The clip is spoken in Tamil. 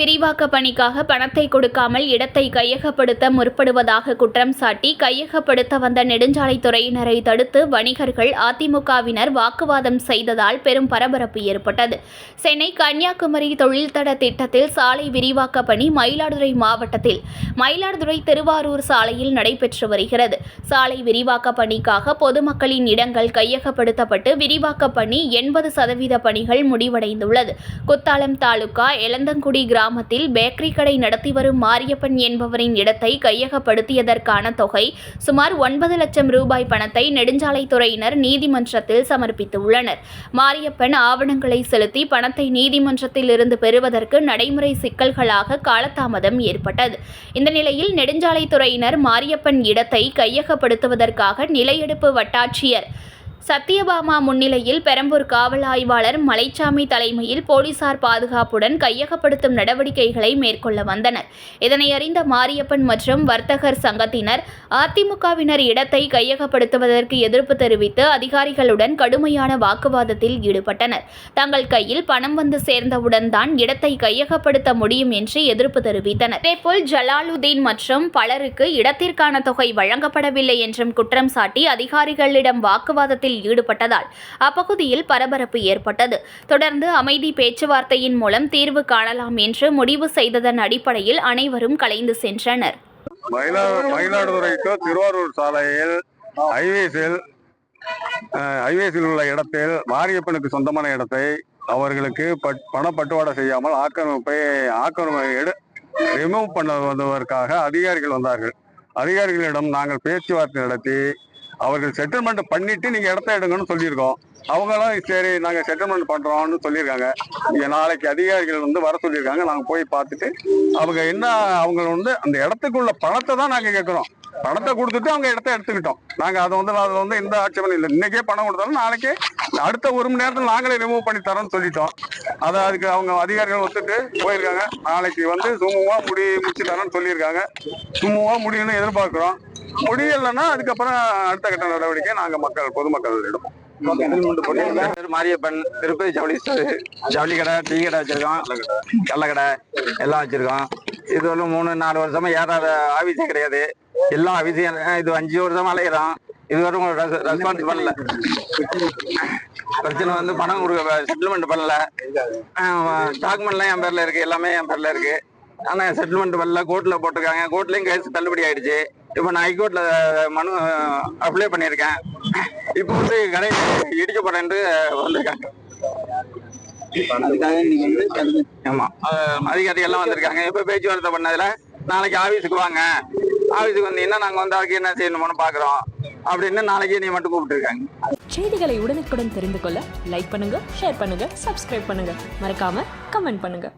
விரிவாக்க பணிக்காக பணத்தை கொடுக்காமல் இடத்தை கையகப்படுத்த முற்படுவதாக குற்றம் சாட்டி கையகப்படுத்த வந்த நெடுஞ்சாலைத்துறையினரை தடுத்து வணிகர்கள் அதிமுகவினர் வாக்குவாதம் செய்ததால் பெரும் பரபரப்பு ஏற்பட்டது. சென்னை கன்னியாகுமரி தொழில்தட திட்டத்தில் சாலை விரிவாக்க பணி மயிலாடுதுறை மாவட்டத்தில். மயிலாடுதுறை திருவாரூர் சாலையில் நடைபெற்று வருகிறது. சாலை விரிவாக்க பணிக்காக பொதுமக்களின் இடங்கள் கையகப்படுத்தப்பட்டு விரிவாக்க பணி எண்பது சதவீத பணிகள் முடிவடைந்துள்ளது. குத்தாலம் தாலுகா எலந்தங்குடி கிராமத்தில் பேக்கரி கடை நடத்தி வரும் மாரியப்பன் என்பவரின் இடத்தை கையகப்படுத்தியதற்கான தொகை சுமார் ஒன்பது லட்சம் ரூபாய் பணத்தை நெடுஞ்சாலைத்துறையினர் நீதிமன்றத்தில் சமர்ப்பித்துள்ளனர். மாரியப்பன் ஆவணங்களை செலுத்தி பணத்தை நீதிமன்றத்தில் இருந்து பெறுவதற்கு நடைமுறை சிக்கல்களாக காலதாமதம் ஏற்பட்டது. இந்த நிலையில் நெடுஞ்சாலைத்துறையினர் மாரியப்பன் இடத்தை கையகப்படுத்துவதற்காக நிலையெடுப்பு வட்டாட்சியர் சத்யபாமா முன்னிலையில் பெரம்பூர் காவல் ஆய்வாளர் மலைச்சாமி தலைமையில் போலீசார் பாதுகாப்புடன் கையகப்படுத்தும் நடவடிக்கைகளை மேற்கொள்ள வந்தனர். இதனை அறிந்த மாரியப்பன் மற்றும் வர்த்தகர் சங்கத்தினர் அதிமுகவினர் இடத்தை கையகப்படுத்துவதற்கு எதிர்ப்பு தெரிவித்து அதிகாரிகளுடன் கடுமையான வாக்குவாதத்தில் ஈடுபட்டனர். தங்கள் கையில் பணம் வந்து சேர்ந்தவுடன் தான் இடத்தை கையகப்படுத்த முடியும் என்று எதிர்ப்பு தெரிவித்தனர். இதேபோல் ஜலாலுதீன் மற்றும் பலருக்கு இடத்திற்கான தொகை வழங்கப்படவில்லை என்றும் குற்றம் சாட்டி அதிகாரிகளிடம் வாக்குவாதத்தில் ஈடுபட்டதால் அப்பகுதியில் பரபரப்பு ஏற்பட்டது. தொடர்ந்து அமைதி பேச்சுவார்த்தையின் மூலம் தீர்வு காணலாம் என்று முடிவு செய்ததன் அடிப்படையில் அனைவரும் கலைந்து சென்றனர். மயிலாடுதுறை to திருவாரூர் சாலையில் ஹைவேஸில் ஹைவேஸில் உள்ள இடத்தில் மாரியப்பனுக்கு சொந்தமான இடத்தை அவர்களுக்கு பட் பணப்பட்டுவாடை செய்யாமல் ஆக்கிரமிப்பை ஆக்கிரமி எடு ரிமூவ் பண்ணுவதற்காக அதிகாரிகள் வந்தார்கள். அதிகாரிகளிடம் நாங்கள் பேச்சுவார்த்தை நடத்தி அவர்கள் செட்டில்மெண்ட் பண்ணிட்டு நீங்க இடத்த எடுங்கன்னு சொல்லியிருக்கோம். அவங்களும் சரி நாங்க செட்டில்மெண்ட் பண்றோம்னு சொல்லியிருக்காங்க. நீங்கள் நாளைக்கு அதிகாரிகள் வந்து வர சொல்லியிருக்காங்க. நாங்க போய் பார்த்துட்டு அவங்க என்ன அவங்க வந்து அந்த இடத்துக்குள்ள பணத்தை தான் நாங்க கேட்கிறோம். பணத்தை கொடுத்துட்டு அவங்க இடத்த எடுத்துக்கிட்டோம். நாங்க அதை வந்து அதில் வந்து எந்த ஆட்சேபம் இல்லை. இன்னைக்கே பணம் கொடுத்தாலும் நாளைக்கே அடுத்த ஒரு மணி நேரத்தில் நாங்களே ரிமூவ் பண்ணி தரோம்னு சொல்லிட்டோம். அதை அதுக்கு அவங்க அதிகாரிகள் ஒத்துட்டு போயிருக்காங்க. நாளைக்கு வந்து சுமூகமா முடி முடிச்சு தரோம்னு சொல்லியிருக்காங்க. சுமூகமா முடியும்னு எதிர்பார்க்கிறோம். முடியலைன்னா அதுக்கப்புறம் அடுத்த கட்ட நடவடிக்கை நாங்க மக்கள் பொதுமக்களிடம் பேர் மாரியப்பன் திருப்பதி ஜவுளி ஜவுளி கடை டீ கடை வச்சிருக்கோம் கள்ளக்கடை எல்லாம் வச்சிருக்கோம். இது ஒரு மூணு நாலு வருஷமா ஏறாத ஆபீஸே கிடையாது. எல்லாம் ஆபீஸையும் இது அஞ்சு வருஷமா அலையிறோம். இது வரும் ரெஸ்பான்ஸ் பண்ணல. பிரச்சனை வந்து பணம் கொடுக்க செட்டில்மெண்ட் பண்ணல. டாக்குமெண்ட்லாம் என் பேர்ல இருக்கு எல்லாமே என் பேர்ல இருக்கு. ஆனா செட்டில்மெண்ட் பண்ணல. கோர்ட்ல போட்டிருக்காங்க. கோர்ட்லயும் கேஸ் தள்ளுபடி ஆயிடுச்சு. இப்போ நான் ஹைகோர்ட்ல மனு அப்ளை பண்ணியிருக்கேன். இப்போ வந்து கடை இடிக்க வந்திருக்காங்க. ஆமா. அதிகாரி எல்லாம் வந்திருக்காங்க. இப்ப பேச்சுவார்த்தை பண்ணதுல நாளைக்கு ஆபீஸுக்கு வாங்க. ஆபீஸுக்கு வந்தீங்கன்னா நாங்க வந்து அதுக்கு என்ன செய்யணும்னு பாக்குறோம். அப்படின்னு நாளைக்கு நீ மட்டும் கூப்பிட்டுருக்காங்க. செய்திகளை உடனுக்குடன் தெரிந்து கொள்ள லைக் பண்ணுங்க ஷேர் பண்ணுங்க சப்ஸ்கிரைப் பண்ணுங்க. மறக்காம கமெண்ட் பண்ணுங்க.